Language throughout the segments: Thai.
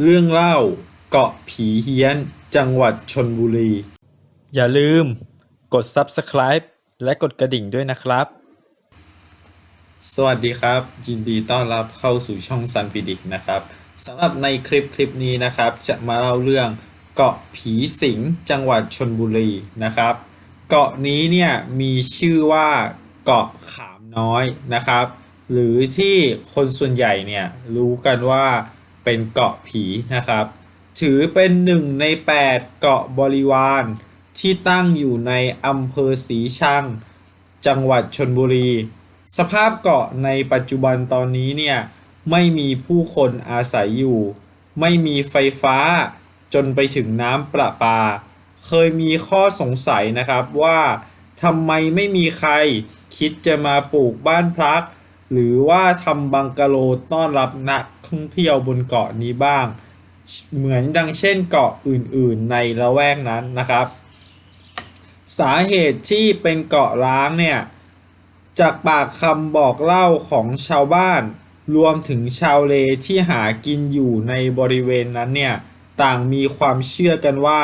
เรื่องเล่า เกาะผีเฮี้ยน จังหวัดชลบุรี อย่าลืม กด Subscribe และกดกระดิ่งด้วยนะครับ สวัสดีครับ ยินดีต้อนรับเข้าสู่ช่องซันปิดิกนะครับสำหรับในคลิปคลิปนี้นะครับ จะมาเล่าเรื่องเกาะผีสิงจังหวัดชลบุรีนะครับ เกาะนี้เนี่ยมีชื่อว่าเกาะขามน้อยนะครับ หรือที่คนส่วนใหญ่เนี่ยรู้กันว่า เป็นเกาะผีนะครับ ถือเป็นหนึ่งใน 8 เกาะบริวาร ที่ตั้งอยู่ในอำเภอสีชัง จังหวัดชนบุรี สภาพเกาะในปัจจุบันตอนนี้เนี่ยไม่มีผู้คนอาศัยอยู่ ไม่มีไฟฟ้า จนไปถึงน้ำประปา เคยมีข้อสงสัยนะครับว่าทำไมไม่มีใครคิดจะมาปลูกบ้านพัก หรือว่าทำบังกะโลต้อนรับนัก ท่องเที่ยวบนเกาะนี้บ้าง เหมือนดังเช่นเกาะอื่นๆในละแวกนั้นนะครับ สาเหตุที่เป็นเกาะร้างเนี่ยจากปากคำบอกเล่าของชาวบ้าน รวมถึงชาวเลที่หากินอยู่ในบริเวณนั้นเนี่ยต่างมีความเชื่อกันว่า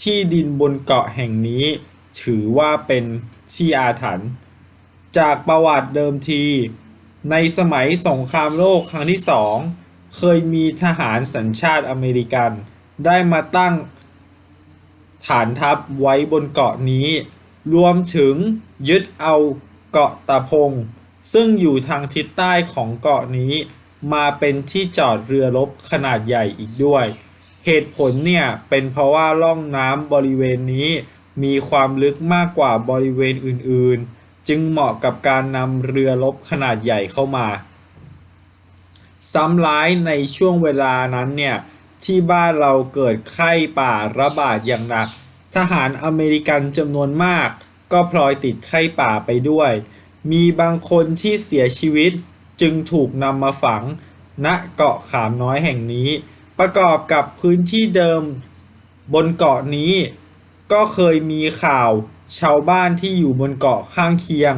ที่ดินบนเกาะแห่งนี้ ถือว่าเป็นที่อาถรรพ์จากประวัติเดิมที ในสมัยสงครามโลกครั้งที่สองเคยมีทหารสัญชาติอเมริกัน ได้มาตั้งฐานทัพไว้บนเกาะนี้ รวมถึงยึดเอาเกาะตะพง ซึ่งอยู่ทางทิศใต้ของเกาะนี้ มาเป็นที่จอดเรือรบขนาดใหญ่อีกด้วย เหตุผลเนี่ยเป็นเพราะว่าล่องน้ำบริเวณนี้มีความลึกมากกว่าบริเวณอื่นๆ จึงเหมาะกับการนำเรือรบขนาดใหญ่เข้ามา ซ้ำร้ายในช่วงเวลานั้นเนี่ยที่บ้านเราเกิดไข้ป่าระบาดอย่างหนัก ทหารอเมริกันจำนวนมาก ก็พลอยติดไข้ป่าไปด้วย มีบางคนที่เสียชีวิตจึงถูกนำมาฝังณเกาะขามน้อยแห่งนี้ ประกอบกับพื้นที่เดิมบนเกาะนี้ ก็เคยมีข่าวชาวบ้านที่อยู่บนเกาะข้างเคียง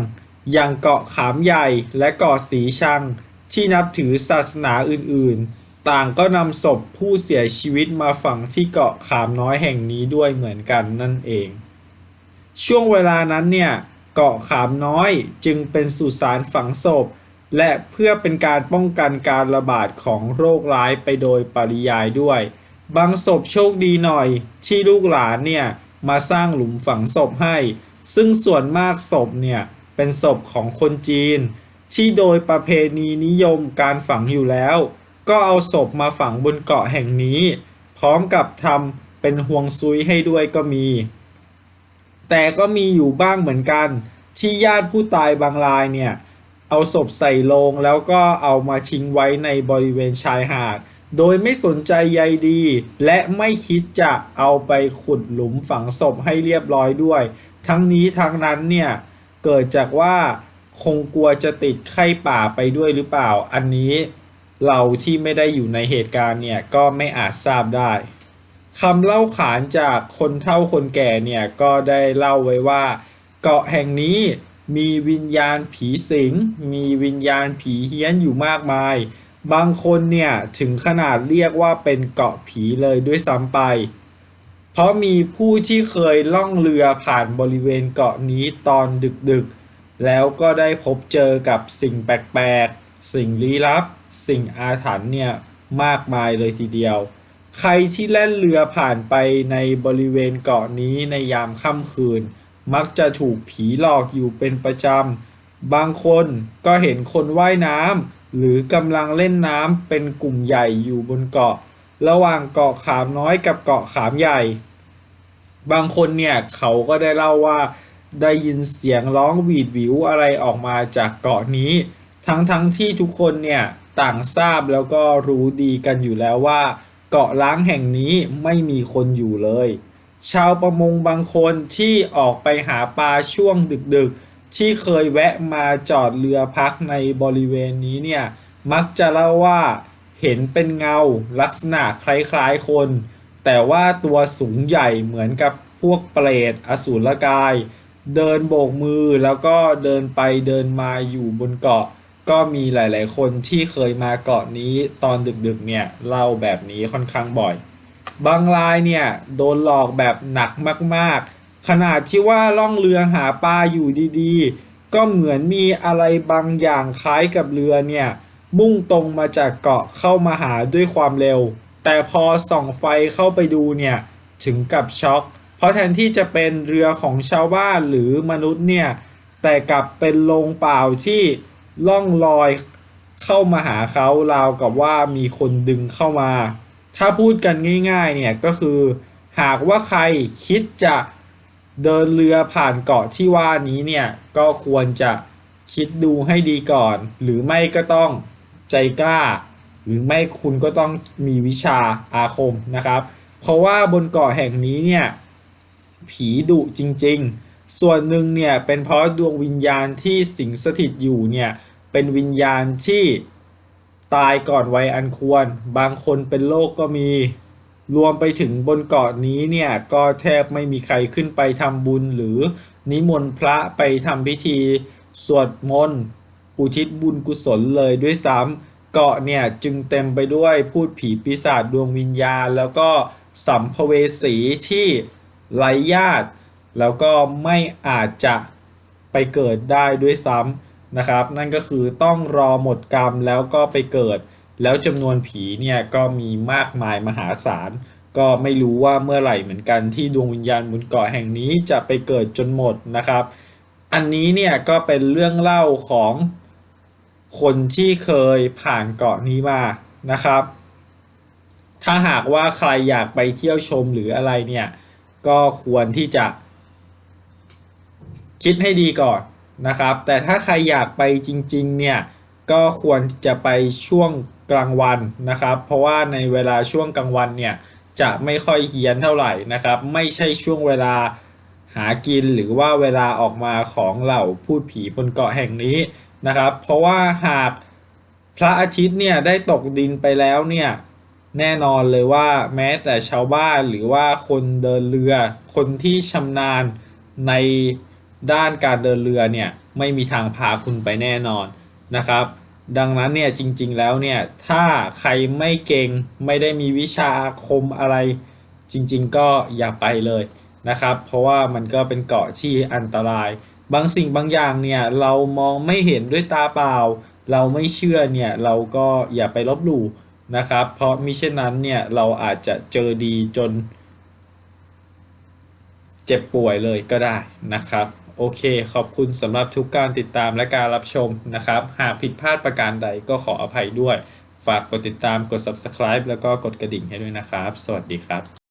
อย่างเกาะขามใหญ่และเกาะสีชัง ที่นับถือศาสนาอื่นๆ ต่างก็นำศพผู้เสียชีวิตมาฝังที่เกาะขามน้อยแห่งนี้ด้วยเหมือนกันนั่นเอง ช่วงเวลานั้นเนี่ยเกาะขามน้อยจึงเป็นสุสานฝังศพ และเพื่อเป็นการป้องกันการระบาดของโรคร้ายไปโดยปริยายด้วย บางศพโชคดีหน่อยที่ลูกหลานเนี่ย มาสร้างหลุมฝังศพให้ ซึ่งส่วนมากศพเนี่ยเป็นศพของคนจีน ที่โดยประเพณีนิยมการฝังอยู่แล้ว ก็เอาศพมาฝังบนเกาะแห่งนี้ พร้อมกับทำเป็นห่วงซุยให้ด้วยก็มี แต่ก็มีอยู่บ้างเหมือนกัน ที่ญาติผู้ตายบางรายเนี่ยเอาศพใส่โลงแล้วก็เอามาทิ้งไว้ในบริเวณชายหาด โดยไม่สนใจใยดี และไม่คิดจะเอาไปขุดหลุมฝังศพให้เรียบร้อยด้วย ทั้งนี้ทั้งนั้นเนี่ย เกิดจากว่าคงกลัวจะติดไข้ป่าไปด้วยหรือเปล่า อันนี้เราที่ไม่ได้อยู่ในเหตุการณ์เนี่ย ก็ไม่อาจทราบได้คำเล่าขานจากคนเฒ่าคนแก่เนี่ย ก็ได้เล่าไว้ว่า เกาะแห่งนี้มีวิญญาณผีสิง มีวิญญาณผีเฮี้ยนอยู่มากมาย บางคนเนี่ยถึงขนาดเรียกว่าเป็นเกาะผีเลยด้วยซ้ำไป เพราะมีผู้ที่เคยล่องเรือผ่านบริเวณเกาะนี้ตอนดึกๆ แล้วก็ได้พบเจอกับสิ่งแปลกๆ สิ่งลี้ลับ สิ่งอาถรรพ์เนี่ยมากมายเลยทีเดียว ใครที่แล่นเรือผ่านไปในบริเวณเกาะนี้ในยามค่ำคืน มักจะถูกผีหลอกอยู่เป็นประจำ บางคนก็เห็นคนว่ายน้ำ หรือกำลังเล่นน้ำเป็นกลุ่มใหญ่อยู่บนเกาะ ระหว่างเกาะขามน้อยกับเกาะขามใหญ่ บางคนเนี่ยเขาก็ได้เล่าว่าได้ยินเสียงร้องหวีดหวิวอะไรออกมาจากเกาะนี้ ทั้งๆทที่ทุกคนเนี่ยต่างทราบแล้วก็รู้ดีกันอยู่แล้วว่า เกาะล้างแห่งนี้ไม่มีคนอยู่เลย ชาวประมงบางคนที่ออกไปหาปลาช่วงดึกๆ ที่เคยแวะมาจอดเรือพักในบริเวณนี้เนี่ย มักจะเล่าว่าเห็นเป็นเงาลักษณะคล้ายๆคน แต่ว่าตัวสูงใหญ่เหมือนกับพวกเปรตอสูรกาย เดินโบกมือแล้วก็เดินไปเดินมาอยู่บนเกาะ ก็มีหลายๆคนที่เคยมาเกาะนี้ตอนดึกๆเนี่ยเล่าแบบนี้ค่อนข้างบ่อย บางรายเนี่ยโดนหลอกแบบหนักมากๆ ขนาดที่ว่าล่องเรือหาปลาอยู่ดีๆ ก็เหมือนมีอะไรบางอย่างคล้ายกับเรือเนี่ย มุ่งตรงมาจากเกาะเข้ามาหาด้วยความเร็ว แต่พอส่องไฟเข้าไปดูเนี่ย ถึงกับช็อก เพราะแทนที่จะเป็นเรือของชาวบ้านหรือมนุษย์เนี่ย แต่กลับเป็นโลงเปล่าที่ล่องลอยเข้ามาหาเขาราวกับว่ามีคนดึงเข้ามา ถ้าพูดกันง่ายๆเนี่ยก็คือ หากว่าใครคิดจะ เดินเรือผ่านเกาะที่ว่านี้เนี่ยก็ควรจะคิดดูให้ดีก่อน หรือไม่ก็ต้องใจกล้า หรือไม่คุณก็ต้องมีวิชาอาคมนะครับ เพราะว่าบนเกาะแห่งนี้เนี่ยผีดุจริงๆ ส่วนหนึ่งเนี่ยเป็นเพราะดวงวิญญาณที่สิงสถิตอยู่เนี่ยเป็นวิญญาณที่ตายก่อนวัยอันควร บางคนเป็นโรคก็มี รวมไปถึงบนเกาะนี้เนี่ยก็แทบไม่มีใครขึ้นไปทำบุญหรือนิมนต์พระไปทำพิธี สวดมนต์อุทิศบุญกุศลเลยด้วยซ้ำเกาะเนี่ยจึงเต็มไปด้วยพูดผีปีศาจดวงวิญญาณ แล้วก็สัมภเวสีที่ไร้ญาติ แล้วก็ไม่อาจจะไปเกิดได้ด้วยซ้ำนะครับ นั่นก็คือต้องรอหมดกรรมแล้วก็ไปเกิด แล้วจำนวนผีเนี่ยก็มีมากมายมหาศาล ก็ไม่รู้ว่าเมื่อไหร่เหมือนกันที่ดวงวิญญาณบนเกาะแห่งนี้จะไปเกิดจนหมดนะครับ อันนี้เนี่ยก็เป็นเรื่องเล่าของคนที่เคยผ่านเกาะนี้มานะครับ ถ้าหากว่าใครอยากไปเที่ยวชมหรืออะไรเนี่ย ก็ควรที่จะคิดให้ดีก่อนนะครับ แต่ถ้าใครอยากไปจริง ๆ เนี่ย ก็ควรจะไปช่วง กลางวันนะครับ เพราะว่าในเวลาช่วงกลางวันเนี่ยจะไม่ค่อยเฮี้ยนเท่าไหร่นะครับ ไม่ใช่ช่วงเวลาหากินหรือว่าเวลาออกมาของเหล่าพูดผีบนเกาะแห่งนี้นะครับ เพราะว่าหากพระอาทิตย์เนี่ยได้ตกดินไปแล้วเนี่ยแน่นอนเลยว่าแม้แต่ชาวบ้านหรือว่าคนเดินเรือ คนที่ชำนาญในด้านการเดินเรือเนี่ยไม่มีทางพาคุณไปแน่นอนนะครับ ดังนั้นเนี่ยจริง ๆ แล้วเนี่ยถ้าใครไม่เก่งไม่ได้มีวิชาอาคมอะไร จริง ๆ ก็อย่าไปเลยนะครับ เพราะว่ามันก็เป็นเกาะที่อันตราย บางสิ่งบางอย่างเนี่ยเรามองไม่เห็นด้วยตาเปล่า เราไม่เชื่อเนี่ยเราก็อย่าไปลบหลู่นะครับ เพราะมิเช่นนั้นเนี่ยเราอาจจะเจอดีจน เจ็บป่วยเลยก็ได้นะครับ โอเค ขอบคุณสำหรับทุกการติดตามและการรับชมนะครับ หากผิดพลาดประการใดก็ขออภัยด้วย ฝากกดติดตามกด subscribe แล้วก็กดกระดิ่งให้ด้วยนะครับ สวัสดีครับ